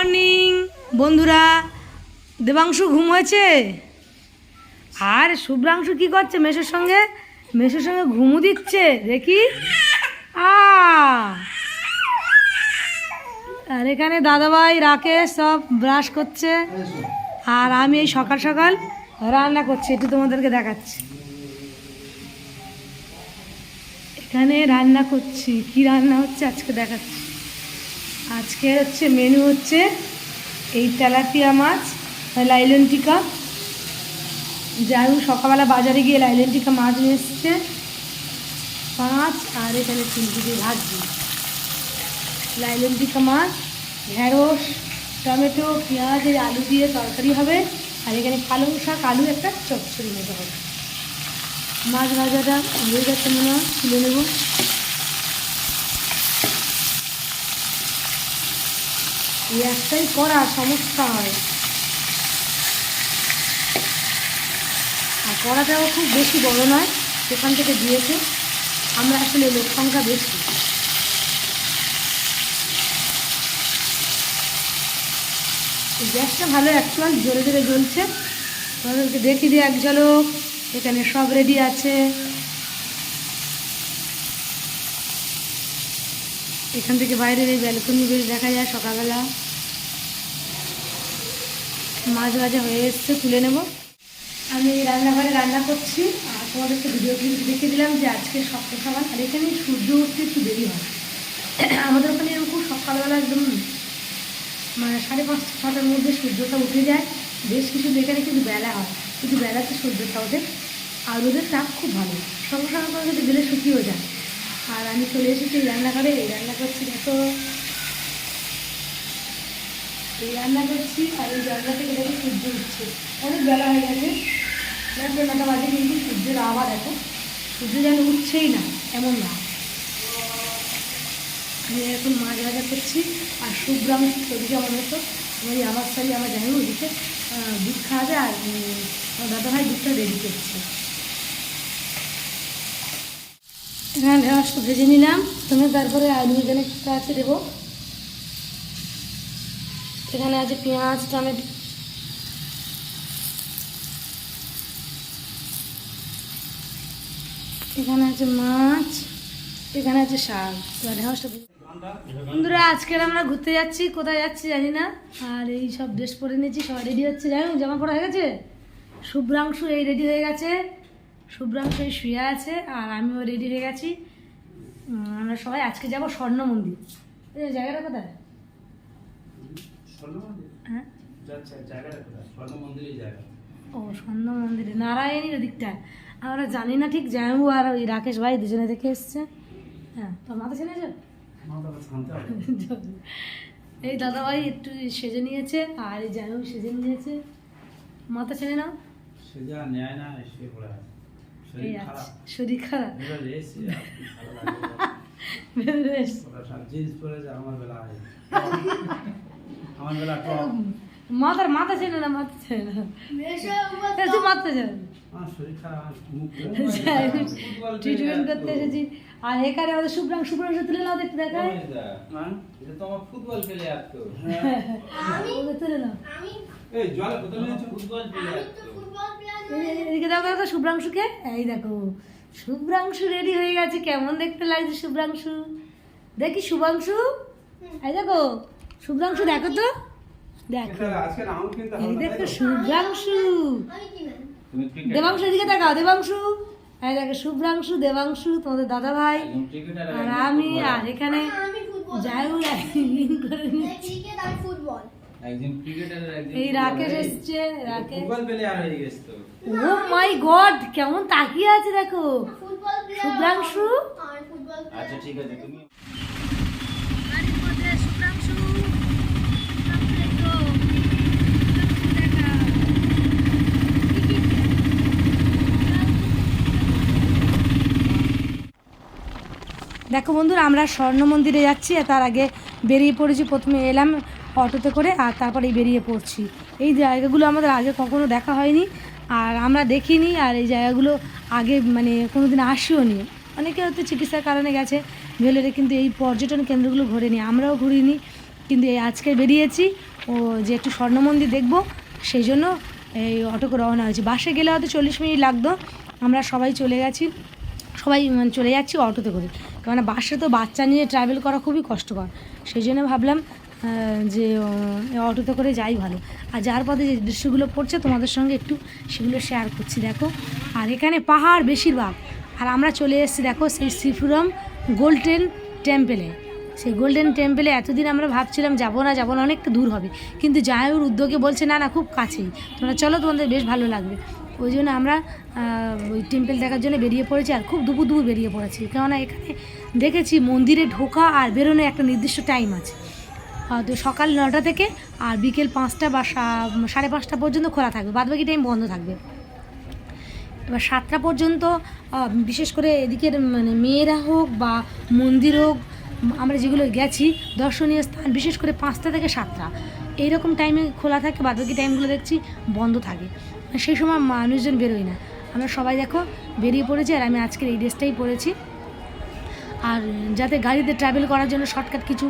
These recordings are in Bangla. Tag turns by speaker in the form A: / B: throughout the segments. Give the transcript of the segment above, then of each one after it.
A: মর্নিং। বন্ধুরা, দেবাংশু ঘুম হয়েছে? আর শুভ্রাংশু কি করছে মেসোর সঙ্গে? মেসোর সঙ্গে ঘুমু দিচ্ছে, দেখি। আ। আর এখানে দাদাভাই, রাকেশ সব ব্রাশ করছে। আর আমি এই সকাল সকাল রান্না করছি, একটু তোমাদেরকে দেখাচ্ছি। এখানে রান্না করছি, কি রান্না হচ্ছে আজকে দেখাচ্ছি। আজকে হচ্ছে মেনু হচ্ছে এই তেলাপিয়া মাছ, লাইলন টিকা। যাই হোক সকালবেলা বাজারে গিয়ে লাইলন টিকা মাছ নিয়ে এসছে। পাঁচ আর এখানে দিয়ে ভাজছি লাইলন টিকা মাছ, ঢেঁড়স, টমেটো, পেঁয়াজ, এই আলু দিয়ে তরকারি হবে। আর এখানে পালং শাক, আলু একটা চচ্চড়ি নিতে হবে। মাছ ভাজাটা হয়ে যাচ্ছে মনে হয়, তুলে নেব। এই একটাই করা, সমস্যা হয়। আর কড়াটাও খুব বেশি বড় নয়, সেখান থেকে দিয়েছে। আমরা আসলে লোক সংখ্যা বেশি। গ্যাসটা ভালো অ্যাকচুয়াল জোরে জোরে জ্বলছে। তোমাদেরকে দেখি দিয়ে এক ঝলক। এখানে সব রেডি আছে। এখান থেকে বাইরের এই ব্যালকনি বেশ দেখা যায় সকালবেলা। মাছ ভাজা হয়ে এসছে, তুলে নেব। আমি রান্নাঘরে রান্না করছি, আর তোমাদেরকে ভিডিও ক্লিপ দেখে দিলাম যে আজকে সকাল, আর এখানে সূর্য উঠতে একটু দেরি হয়। আমাদের ওখানে এরকম সকালবেলা একদম মানে সাড়ে পাঁচটা, ছটার মধ্যে সূর্যটা উঠে যায়। বেশ কিছু এখানে কিন্তু বেলা হয়, কিন্তু বেলাতে সূর্যটা ওঠে, আর ওদের তাপ খুব ভালো। সঙ্গে সঙ্গে যদি গেলে শুকিয়েও যায় আর আমি চলে এসেছি রান্নাঘরে, এই রান্না করছি দেখো। এই রান্না করছি আর এই জানলা থেকে দেখো সূর্য উঠছে। অনেক বেলা হয়ে গেছে। দেখো, নটা বাজে কিন্তু সূর্যের আবার দেখো। সূর্য যেন উঠছেই না, এমন না। আমি এখন মাছ ভাজা করছি। আর শুভ্রাম ওদিকে আমার আমার এই আমার শাড়ি আমার জানি ওদিকে দুধ খাওয়াবে আর আমার দাদা ভাই দুধটা রেডি করছে। এখানে ঢেঁড়সটা ভেজে নিলাম। তুমি তারপরে আলু এখানে আছে দেবো। এখানে আছে পেঁয়াজ, টমেটো। এখানে আছে মাছ, এখানে আছে শাক। ঢেঁড়সটা বন্ধুরা আজকের আমরা ঘুরতে যাচ্ছি, কোথায় যাচ্ছি জানি না। আর এই সব ড্রেস পরে নিয়েছি, সবাই রেডি হচ্ছে। জানো জামা পরা হয়ে গেছে। শুভ্রাংশু এই রেডি হয়ে গেছে। শুভ্রাংশু এই শুয়ে আছে আর আমিও রেডি হয়ে গেছি। আমরা সবাই আজকে যাব স্বর্ণ মন্দির। এই জায়গাটা কোথায়? হ্যাঁ? ও স্বর্ণ মন্দিরে নারায়ণীর ওদিকটা। আমরা জানি না ঠিক জানব আর ওই রাকেশ ভাই দুজনে দেখে এসছে। হ্যাঁ তোর মাথা ছেড়ে এই দাদা ভাই একটু সেজে নিয়েছে আর এই জানু সেজে নিয়েছে। মাথা ছেড়ে নাও। এই আছে। শরীর খারাপ। মাথার মাথা চেনে না মাথা ছেড়ে না। মাথা ছেড়ে না ট্রিটমেন্ট করতে এসেছি। আর এখানে আমাদের শুভ্রাং শুভ্রাংশ তুলে নাও দেখতে দেখায়
B: ফুটবল প্লেয়ার তো।
A: ওকে তুলে নাও।
B: এই জলে কোথায় নিয়েছো? ফুটবল প্লেয়ার
A: এই- এদিকে দেখো দেখো শুভ্রাংশুকে এই দেখো শুভ্রাংশু রেডি হয়ে গেছে। কেমন দেখতে লাগছে শুভ্রাংশু দেখি শুভাংশু এই দেখো শুভ্রাংশু দেখো তো। দেখো।
B: আজকে নাম কিন্তু
A: এই দেখো শুভ্রাংশু দেবাংশু এদিকে দেখাও দেবাংশু। এই দেখো শুভ্রাংশু দেবাংশু তোমাদের দাদা ভাই আর আমি আর এখানে যাই হোক করে নিচ্ছি।
B: একজন ক্রিকেটার একজন
A: এই রাকেশ এসছে Rakesh.
B: Football player
A: oh my god কেমন তাকিয়ে আছে দেখো। শুভ্রাংশু?
B: আচ্ছা ঠিক আছে তুমি
A: শুভ্রাংশু। দেখো বন্ধুরা, আমরা স্বর্ণ মন্দিরে যাচ্ছি আর তার আগে বেরিয়ে পড়েছি, প্রথমে এলাম অটোতে করে আর তারপরেই বেরিয়ে পড়ছি। এই জায়গাগুলো আমাদের আগে কখনো দেখা হয়নি আর আমরা দেখিনি আর এই জায়গাগুলো আগে মানে কোনো দিন আসিও নি। অনেকে হয়তো চিকিৎসার কারণে গেছে, ভেলোরে কিন্তু এই পর্যটন কেন্দ্রগুলো ঘোরেনি, আমরাও ঘুরিনি। কিন্তু এই আজকে বেরিয়েছি ও যে একটু স্বর্ণ মন্দির দেখব, সেই জন্য এই অটো করে রওনা হয়েছে। বাসে গেলে হয়তো চল্লিশ মিনিট লাগতো, আমরা সবাই চলে গেছি। সবাই মানে চলে যাচ্ছি অটোতে করে। কেননা বাসে তো বাচ্চা নিয়ে ট্রাভেল করা খুবই কষ্টকর। সেই জন্য ভাবলাম যে অটোতে করে যাই ভালো। আর যার পথে যে দৃশ্যগুলো পড়ছে, তোমাদের সঙ্গে একটু সেগুলো শেয়ার করছি, দেখো। আর এখানে পাহাড় বেশিরভাগ। আর আমরা চলে এসেছি, দেখো, সেই শ্রীপুরম গোল্ডেন টেম্পেলে সেই গোল্ডেন টেম্পেলে এতদিন আমরা ভাবছিলাম, যাব না যাব না, অনেকটা দূর হবে। কিন্তু জায়ুর উদ্যোগে বলছে, না না, খুব কাছেই। তোমরা, চলো, তোমাদের বেশ ভালো লাগবে। ওই জন্য আমরা ওই টেম্পেল দেখার জন্য বেরিয়ে পড়েছি আর খুব দুপুর দুপুর বেরিয়ে পড়েছি। কেননা এখানে দেখেছি মন্দিরে ঢোকা আর বেরোনোর একটা নির্দিষ্ট টাইম আছে। তো সকাল নটা থেকে আর বিকেল পাঁচটা বা সাড়ে পাঁচটা পর্যন্ত খোলা থাকবে। বাদ বাকি টাইম বন্ধ থাকবে। এবার সাতটা পর্যন্ত বিশেষ করে এদিকের মানে মেয়েরা হোক বা মন্দির হোক, আমরা যেগুলো গেছি, দর্শনীয় স্থান বিশেষ করে পাঁচটা থেকে সাতটা। এইরকম টাইমে খোলা থাকে, বাদবাকি টাইমগুলো দেখছি বন্ধ থাকে। সেই সময় মানুষজন বেরোয় না। আমরা সবাই দেখো বেরিয়ে পড়েছি আর আমি আজকের এই ড্রেসটাই পরেছি। আর যাতে গাড়িতে ট্রাভেল করার জন্য শর্টকাট কিছু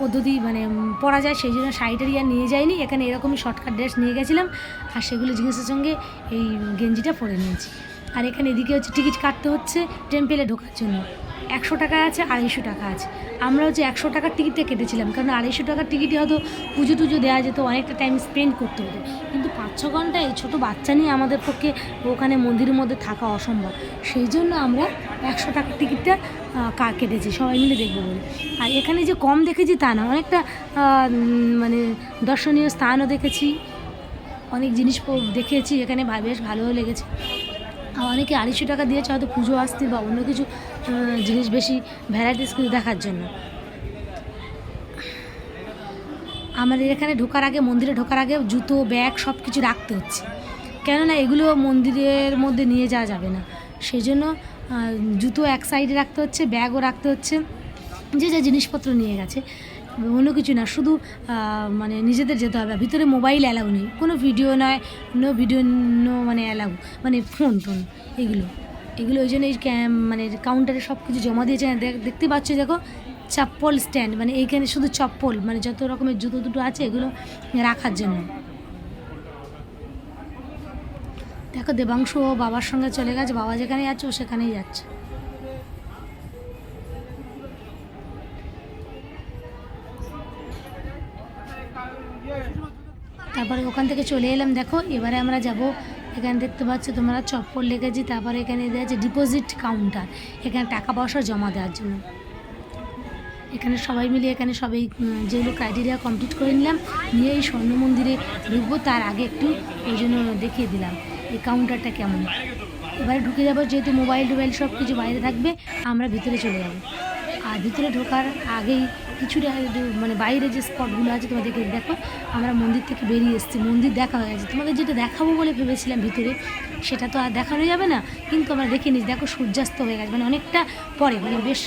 A: পদ্ধতি মানে পরা যায়, সেই জন্য শাড়িটারি আর নিয়ে যাইনি। এখানে এরকমই শর্টকাট ড্রেস নিয়ে গেছিলাম আর সেগুলো জিনিসের সঙ্গে এই গেঞ্জিটা পরে নিয়েছি। আর এখানে এদিকে হচ্ছে টিকিট কাটতে হচ্ছে টেম্পেলে ঢোকার জন্য। একশো টাকা আছে, আড়াইশো টাকা আছে। আমরা হচ্ছে একশো টাকার টিকিটটা কেটেছিলাম, কারণ আড়াইশো টাকার টিকিটে হয়তো পুজো টুজো দেওয়া যেত, অনেকটা টাইম স্পেন্ড করতে হতো। কিন্তু পাঁচ ছ ঘণ্টা এই ছোটো বাচ্চা নিয়ে আমাদের পক্ষে ওখানে মন্দিরের মধ্যে থাকা অসম্ভব। সেই জন্য আমরা একশো টাকার টিকিটটা কা, কেটেছি, সবাই মিলে দেখব বলে। আর এখানে যে কম দেখেছি তা না, অনেকটা মানে দর্শনীয় স্থানও দেখেছি। অনেক জিনিস দেখেছি, এখানে বেশ ভালোও লেগেছে। অনেকে আড়াইশো টাকা দিয়েছে হয়তো পুজো আসতে বা অন্য কিছু জিনিস বেশি ভ্যারাইটিস কিছু দেখার জন্য। আমাদের এখানে ঢোকার আগে, মন্দিরে ঢোকার আগে জুতো, ব্যাগ সব কিছু রাখতে হচ্ছে। কেননা এগুলো মন্দিরের মধ্যে নিয়ে যাওয়া যাবে না। সেই জন্য জুতো এক সাইডে রাখতে হচ্ছে, ব্যাগও রাখতে হচ্ছে। যে যে জিনিসপত্র নিয়ে গেছে। অন্য কিছু না, শুধু মানে নিজেদের যেতে হবে ভিতরে মোবাইল অ্যালাউ নেই। কোনো ভিডিও নয় নো ভিডিও নো মানে অ্যালাউ মানে ফোন টোন এগুলো। এগুলো ওই জন্য এই মানে কাউন্টারে সব কিছু জমা দিয়েছে। দেখ- দেখতে পাচ্ছ দেখো, চপ্পল স্ট্যান্ড মানে এইখানে শুধু চপ্পল মানে যত রকমের জুতো দুটো আছে, এগুলো রাখার জন্য। দেখো দেবাংশু ও বাবার সঙ্গে চলে গেছে, বাবা যেখানে যাচ্ছে ও সেখানেই যাচ্ছে। তারপরে ওখান থেকে চলে এলাম, দেখো, এবারে আমরা যাব এখানে দেখতে পাচ্ছ তোমরা চপ্পল লেগেছি, তারপরে এখানে দেওয়া আছে ডিপোজিট কাউন্টার এখানে টাকা পয়সা জমা দেওয়ার জন্য। এখানে সবাই মিলে, এখানে সবাই যেগুলো ক্রাইটেরিয়া কমপ্লিট করে নিলাম, নিয়ে এই স্বর্ণ মন্দিরে ঢুকবো, তার আগে একটু ওই জন্য দেখিয়ে দিলাম এই কাউন্টারটা কেমন। এবারে ঢুকে যাব, যেহেতু মোবাইল টোবাইল সব কিছু বাইরে থাকবে, আমরা ভিতরে চলে যাব। আর ভিতরে ঢোকার আগেই কিছুটা মানে বাইরে যে স্পটগুলো আছে তোমাদেরকে দেখো, আমরা মন্দির থেকে বেরিয়ে এসেছি, মন্দির দেখা হয়ে গেছে। তোমাদের যেটা দেখাবো বলে ভেবেছিলাম ভিতরে, সেটা তো আর দেখানো যাবে না, কিন্তু আমরা দেখে নিচ্ছি দেখো সূর্যাস্ত হয়ে গেছে মানে অনেকটা পরে মানে বেশ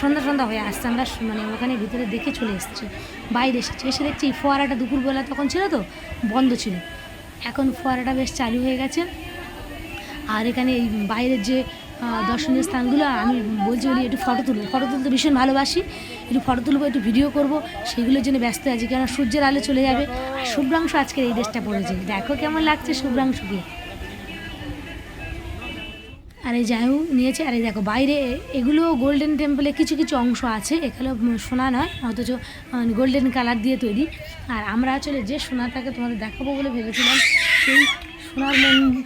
A: সন্ধ্যা সন্ধ্যা হয়ে আসছে, আমরা মানে ওখানে ভিতরে দেখে চলে এসেছি, বাইরে এসেছি। এসে দেখছি এই ফোয়ারাটা দুপুরবেলা তখন ছিল তো, বন্ধ ছিল। এখন ফোয়ারাটা বেশ চালু হয়ে গেছে। আর এখানে এই বাইরের যে দর্শনীয় স্থানগুলো, আমি বলছি বলি একটু ফটো তুলবো ফটো তুলতে ভীষণ ভালোবাসি। একটু ফটো তুলবো, একটু ভিডিও করব। সেগুলোর জন্য ব্যস্ত আছি কেন সূর্যের আলো চলে যাবে। আর শুভ্রাংশ আজকের এই ড্রেসটা পরেছে দেখো কেমন লাগছে শুভ্রাংশকে। আর এই যাই নিয়েছে। আর এই দেখো, বাইরে এগুলো গোল্ডেন টেম্পলে কিছু কিছু অংশ আছে। এখানেও সোনা নয়, অথচ গোল্ডেন কালার দিয়ে তৈরি। আর আমরা আসলে যে সোনাটাকে তোমাদের দেখাবো বলে ভেবেছিলাম, সেই সোনার মন্দির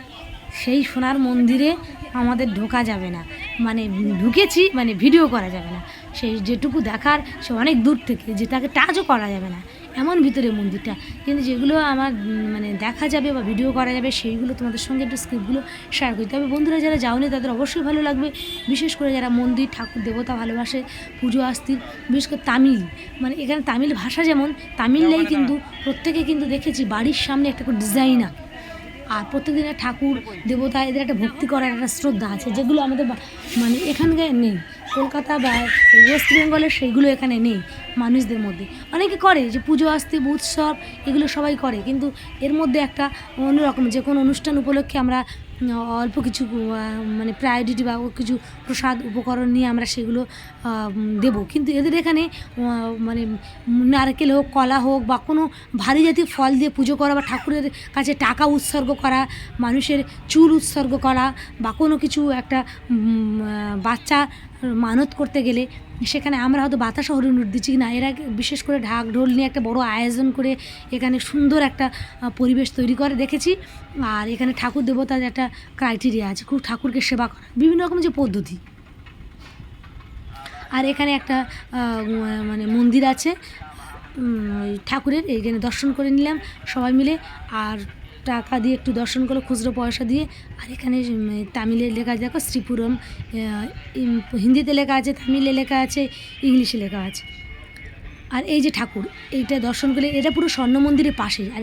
A: সেই সোনার মন্দিরে আমাদের ঢোকা যাবে না। মানে ঢুকেছি মানে ভিডিও করা যাবে না। সেই যেটুকু দেখার সে অনেক দূর থেকে যেটাকে টাচও করা যাবে না। এমন ভিতরে মন্দিরটা। কিন্তু যেগুলো আমার মানে দেখা যাবে বা ভিডিও করা যাবে সেইগুলো তোমাদের সঙ্গে একটু স্ক্রিপ্টগুলো শেয়ার করি। তবে বন্ধুরা যারা যাওনি তাদের অবশ্যই ভালো লাগবে। বিশেষ করে যারা মন্দির ঠাকুর দেবতা ভালোবাসে পুজো আস্তির বিশেষ করে তামিল। মানে এখানে তামিল ভাষা যেমন তামিললেই কিন্তু প্রত্যেকে কিন্তু দেখেছি বাড়ির সামনে একটা করে ডিজাইন আঁকে। আর প্রত্যেকদিনের ঠাকুর দেবতা এদের একটা ভক্তি করার একটা শ্রদ্ধা আছে, যেগুলো আমাদের মানে এখানকার নেই। কলকাতা বা ওয়েস্ট বেঙ্গলের সেইগুলো এখানে নেই মানুষদের মধ্যে। অনেকে করে যে পুজো আসতে উৎসব এগুলো সবাই করে। কিন্তু এর মধ্যে একটা অন্যরকম, যে কোনো অনুষ্ঠান উপলক্ষে আমরা অল্প কিছু মানে প্রায়োরিটি বা কিছু প্রসাদ উপকরণ নিয়ে আমরা সেগুলো দেবো। কিন্তু এদের এখানে মানে নারকেল হোক, কলা হোক বা কোনো ভারী জাতীয় ফল দিয়ে পুজো করা বা ঠাকুরের কাছে টাকা উৎসর্গ করা, মানুষের চুল উৎসর্গ করা বা কোনো কিছু একটা বাচ্চা মানত করতে গেলে সেখানে আমরা হয়তো বাতাসা হরিণুট দিচ্ছি না। এরা বিশেষ করে ঢাক ঢোল নিয়ে একটা বড় আয়োজন করে এখানে সুন্দর একটা পরিবেশ তৈরি করে দেখেছি। আর এখানে ঠাকুর দেবতার একটা ক্রাইটেরিয়া আছে, খুব ঠাকুরকে সেবা করা। বিভিন্ন রকম যে পদ্ধতি। আর এখানে একটা মানে মন্দির আছে। ঠাকুরের, এইখানে দর্শন করে নিলাম সবাই মিলে। আর টাকা দিয়ে একটু দর্শন করল, খুচরো পয়সা দিয়ে। আর এখানে তামিলে লেখা আছে, দেখো শ্রীপুরম হিন্দিতে লেখা আছে, তামিলে লেখা আছে, ইংলিশে লেখা আছে। আর এই যে ঠাকুর, এইটা দর্শন করলে, এটা পুরো স্বর্ণ মন্দিরের পাশেই। আর